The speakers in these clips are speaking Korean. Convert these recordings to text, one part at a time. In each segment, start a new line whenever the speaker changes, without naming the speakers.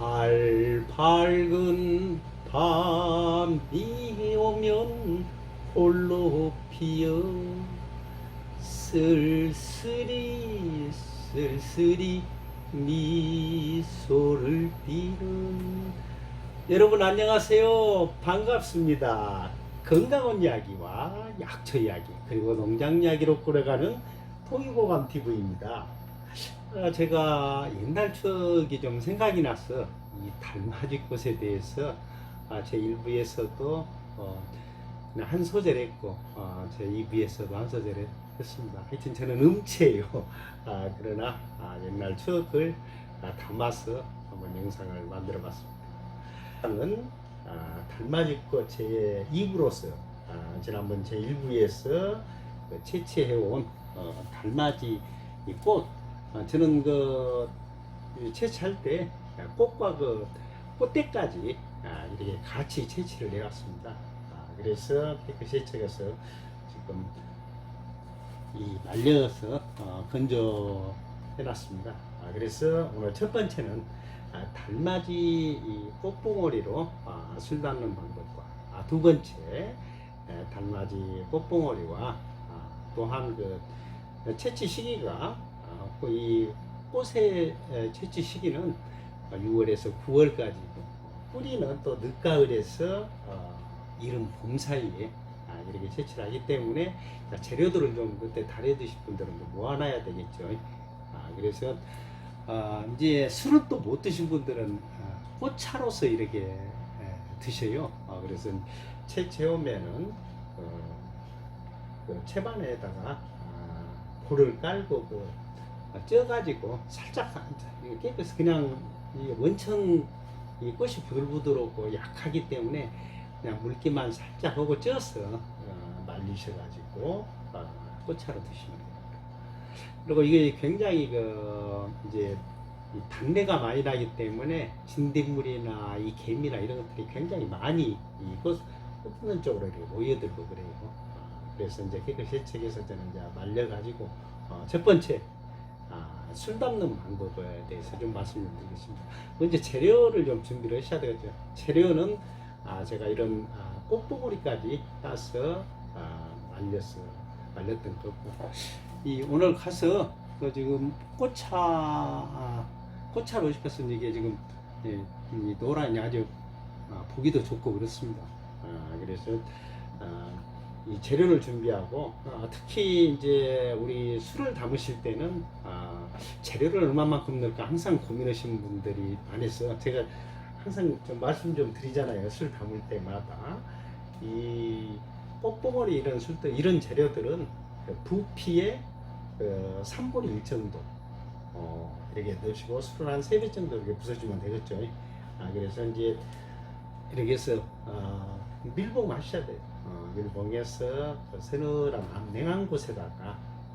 발 밝은 밤이 오면 홀로 피어. 쓸쓸히 쓸쓸히 미소를 띠는 여러분 안녕하세요. 반갑습니다. 건강한 이야기와 약초 이야기 그리고 농장 이야기로 끌어가는 통일고감 TV입니다. 아, 제가 옛날 추억이 좀 생각이 나서 이 달맞이 꽃에 대해서 아, 제 1부에서도 어, 한 소절 했고 어, 제 2부에서도 한 소절 했습니다. 하여튼 저는 음치예요. 아, 그러나 아, 옛날 추억을 아, 담아서 한번 영상을 만들어 봤습니다. 저는 아, 달맞이 꽃제 2부로서 아, 지난번 제 1부에서 그 채취해온 어, 달맞이 이꽃 아, 저는 그 채취할 때 꽃과 그 꽃대까지 아, 이렇게 같이 채취를 해왔습니다. 아, 그래서 깨끗이 채취해서 지금 이 말려서 어, 건조 해놨습니다. 아, 그래서 오늘 첫 번째는 아, 달맞이 이 꽃봉오리로 아, 술 담는 방법과 아, 두 번째 에, 달맞이 꽃봉오리와 아, 또한 그 채취 시기가 아, 그 이 꽃의 에, 채취 시기는 6월에서 9월까지고 뿌리는 또 늦가을에서 어, 이른 봄 사이에 아, 이렇게 채취를 하기 때문에 자, 재료들을 좀 그때 드실 분들은 좀 모아놔야 되겠죠. 아, 그래서 아, 이제 술을 또못 드신 분들은 아, 꽃차로서 이렇게 에, 드셔요. 아, 그래서 채채오면은 어, 그 채반에다가 아, 볼을 깔고 그 아, 쪄가지고 살짝 깨끗이 그냥 이 원천 이 꽃이 부들부들하고 약하기 때문에 그냥 물기만 살짝 하고 쪄서 어, 말리셔가지고 어, 꽃차로 드시면 됩니다. 그리고 이게 굉장히 그 이제 이 단내가 많이 나기 때문에 진딧물이나 이 개미나 이런 것들이 굉장히 많이 이꽃 꽃피는 쪽으로 이렇게 모여들고 그래요. 어, 그래서 이제 깨끗이 세척해서 저는 이제 말려가지고 어, 첫 번째 아, 술 담는 방법에 대해서 좀 말씀을 드리겠습니다. 먼저 재료를 좀 준비를 하셔야 되겠죠. 재료는 아, 제가 이런 아, 꽃보구리까지 따서 아, 말려서 말렸던 거고 이 오늘 가서 그 지금 꽃차 아, 꽃차로 시켰서 이게 지금 예, 이 노란이 아주 아, 보기도 좋고 그렇습니다. 아, 그래서 아, 이 재료를 준비하고 아, 특히 이제 우리 술을 담으실 때는 아, 재료를 얼마만큼 넣을까 항상 고민하시는 분들이 많아서 제가 항상 좀 말씀 좀 드리잖아요. 술 담을 때마다. 이 뽁뽁거리 이런 술들 이런 재료들은 그 부피의 그 3분의 1 정도 어, 이렇게 넣으시고 술을 한 3배 정도 이렇게 부숴주면 되겠죠. 아, 그래서 이제 이렇게 해서 어, 밀봉 마셔야 돼요. 어, 밀봉해서 그 서늘한 암- 냉한 곳에다가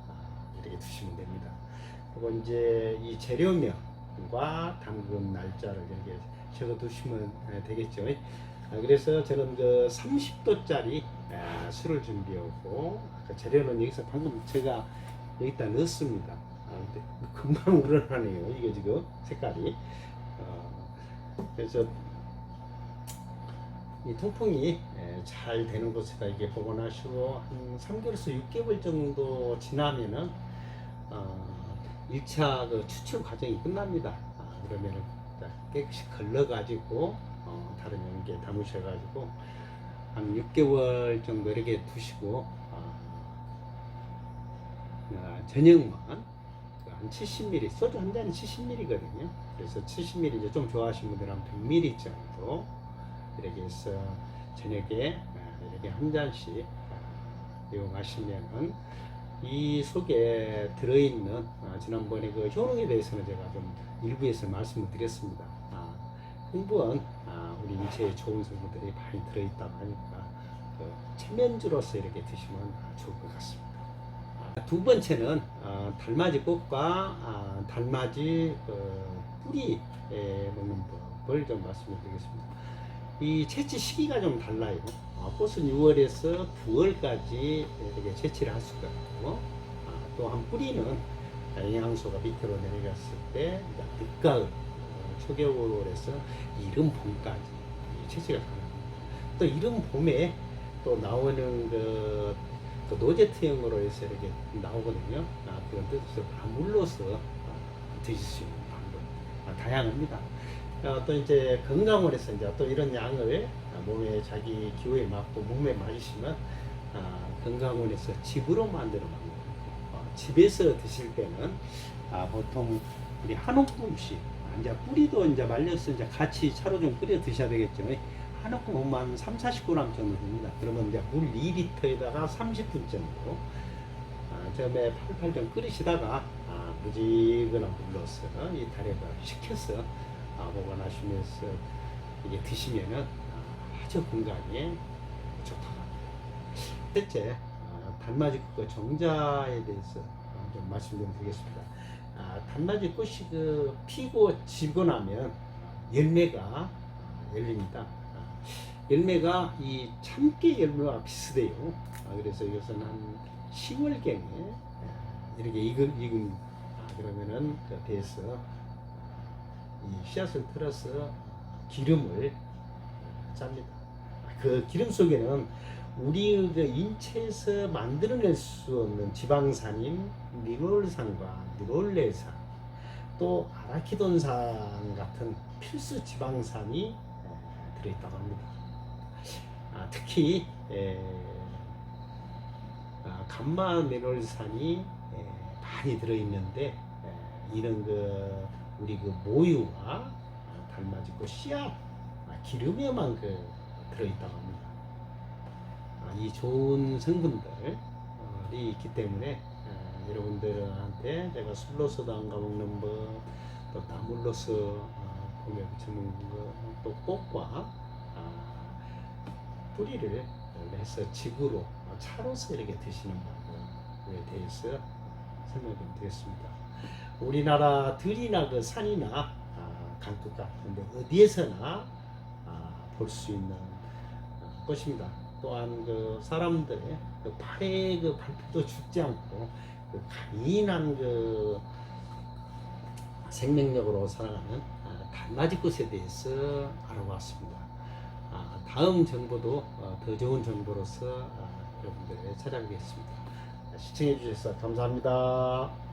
아, 이렇게 두시면 됩니다. 그리고 이제 이 재료명과 담금 날짜를 이렇게 적어 두시면 에, 되겠죠. 아, 그래서 저는 그 30도짜리 술을 준비하고 그 재료는 여기서 방금 제가 여기다 넣었습니다. 아, 금방 우러나네요. 이게 지금 색깔이. 어, 그래서 이 통풍이 에, 잘 되는 곳에다 이게 보관하시고 한 3개월에서 6개월 정도 지나면은 어, 1차 그 추출 과정이 끝납니다. 아, 그러면은 자, 깨끗이 걸러가지고 어, 다른 용기에 담으셔가지고 한 6개월 정도 이렇게 두시고 어, 어, 저녁만 그한 70ml 소주 한 잔이 70ml거든요. 그래서 70ml 이제 좀 좋아하시는 분들은 한 100ml 정도 이렇게 해서 저녁에 아, 이렇게 한 잔씩 아, 이용하시면은 이 속에 들어있는 아, 지난번에 그 효능에 대해서는 제가 좀 일부에서 말씀을 드렸습니다. 아, 흥분 아, 우리 인체에 좋은 성분들이 많이 들어있다고 하니까 그 체면주로서 이렇게 드시면 좋을 것 같습니다. 아, 두 번째는 아, 달맞이 꽃과 아, 달맞이 그 뿌리에 먹는 법을 좀 말씀을 드리겠습니다. 이 채취 시기가 좀 달라요. 어, 꽃은 6월에서 9월까지 이렇게 채취를 할 수가 있고, 아, 또한 뿌리는 영양소가 밑으로 내려갔을 때 늦가을, 어, 초겨울에서 이른 봄까지 이 채취가 가능합니다. 또 이른 봄에 또 나오는 그, 그 노제트형으로 해서 이렇게 나오거든요. 아, 그건 뜻서 나물로서 아, 드실 수 있는 방법 아, 다양합니다. 어, 또 이제 건강원에서 이제 또 이런 양을 아, 몸에 자기 기호에 맞고 몸에 맞으시면 아, 건강원에서 집으로 만들어 먹는 어, 집에서 드실 때는 아, 보통 우리 한 움큼씩 아, 이제 뿌리도 이제 말려서 이제 같이 차로 좀 끓여 드셔야 되겠죠. 한 움큼 한 3, 40g 정도 됩니다. 그러면 이제 물 2리터에다가 30분 정도 아, 처음에 팔팔 좀 끓이시다가 아, 무지근한 물로서 이 다리를 식혀서 아, 보관하시면서 이게 드시면은 아, 아주 건강에 좋다고. 셋째, 아, 단마지 그 정자에 대해서 아, 좀 말씀 좀 드리겠습니다. 아, 단마지 꽃이 그 피고 지고 나면 열매가 아, 열립니다. 아, 열매가 이 참깨 열매와 비슷해요. 아, 그래서 이것은 한 10월경에 이렇게 익은, 익은 아, 그러면은 그 배에서 이 씨앗을 틀어서 기름을 짭니다. 그 기름 속에는 우리 그 인체에서 만들어낼 수 없는 지방산인 리놀산과 리놀레산 또 아라키돈산 같은 필수 지방산이 에, 들어있다고 합니다. 아, 특히 에, 아, 감마미놀산이 에, 많이 들어있는데 에, 이런 그 우리 그 모유와 아, 달맞이고 씨앗 아, 기름에만 그 들어있다고 합니다. 아, 이 좋은 성분들이 있기 때문에 아, 여러분들한테 제가 술로서도 안 가먹는 법, 또 나물로서 아, 봄에 부쳐 먹는 것, 또 꽃과 아, 뿌리를 내서 집으로 아, 차로서 이렇게 드시는 방법에 대해서 설명을 좀 드렸습니다. 우리나라 들이나 그 산이나 아, 강둑 같은데 어디에서나 아, 볼수 있는 아, 것입니다. 또한 그 사람들의 그 발에 그 발톱도 죽지 않고 그 강인한 그 생명력으로 살아가는 아, 달맞이 꽃에 대해서 알아봤습니다. 아, 다음 정보도 어, 더 좋은 정보로서 아, 여러분들에 찾아뵙겠습니다. 시청해 주셔서 감사합니다.